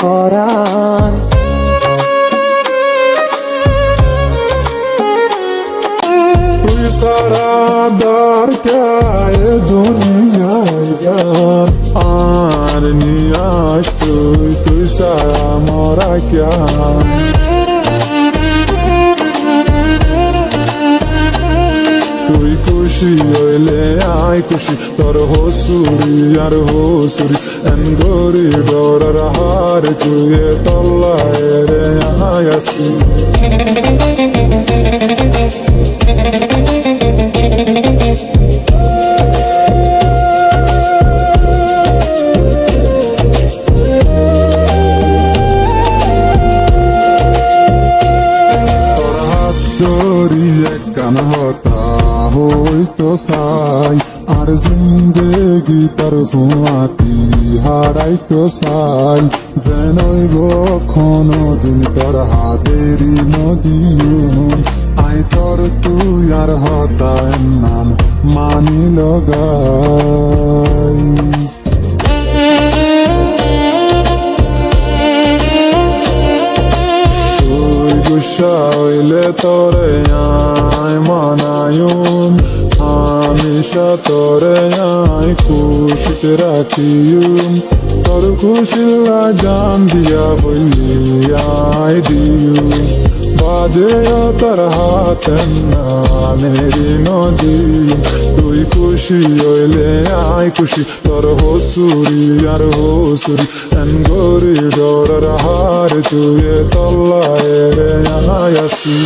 পরাণ তুই সারা ডার কে দুনিয়ায় গান আর নিয়াস তুই তুই সারা মরা কে খুশি হইলে আয় খুশি, তোর হসুরি আর হসুরি। এন গরি ডরার হার তুই তল্লায় রে আয় আসি। কান হতা হইতো সাই, আর জিন্দেগি তার ফুয়াতি হারাইতো সাই। যেনইব কোনো দিন তোর হাতেরি মদিয়ুম আই তোর তুই আর হতায় নাম মানি লগাই। তোরে আয় মানায়ুম হামেশা তোরে আয়, খুশিতে রাখিউম তোর খুশিলা জান দিয়া বললি আয় দিউম বাজে তোর হাতে না মেরি নদী তুই খুশি হইলে আয় খুশি, তোর হসুরি আর হসুরি। এন গরি ডরার হার, তুই তল্লায় রে আয় আসি